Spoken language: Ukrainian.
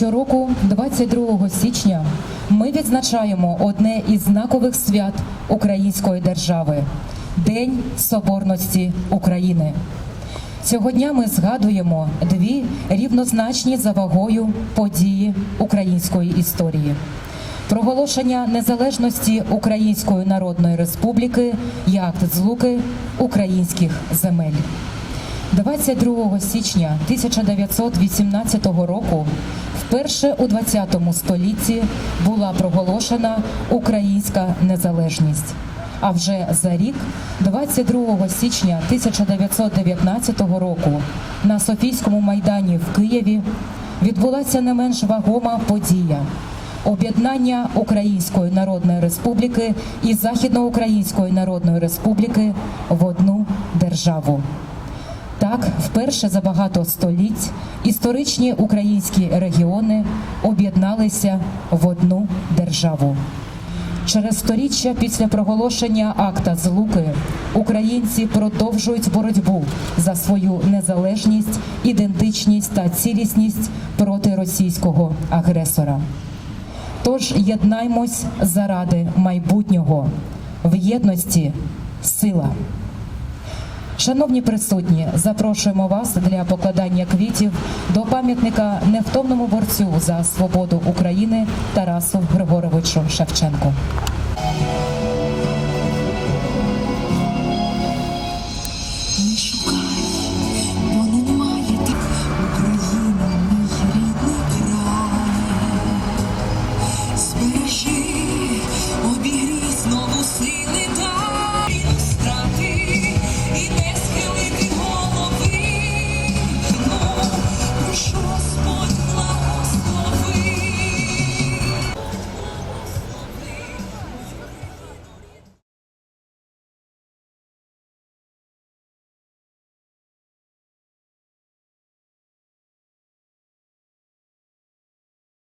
Щороку, 22 січня, ми відзначаємо одне із знакових свят української держави День Соборності України. Цього дня ми згадуємо дві рівнозначні за вагою події української історії. Проголошення незалежності Української Народної Республіки і акт злуки українських земель. 22 січня 1918 року вперше у 20 столітті була проголошена українська незалежність. А вже за рік, 22 січня 1919 року, на Софійському майдані в Києві відбулася не менш вагома подія об'єднання Української Народної Республіки і Західноукраїнської Народної Республіки в одну державу. Так, вперше за багато століть історичні українські регіони об'єдналися в одну державу. Через сторіччя після проголошення акта злуки українці продовжують боротьбу за свою незалежність, ідентичність та цілісність проти російського агресора. Тож єднаймось заради майбутнього в єдності сила. Шановні присутні, запрошуємо вас для покладання квітів до пам'ятника невтомному борцю за свободу України Тарасу Григоровичу Шевченку.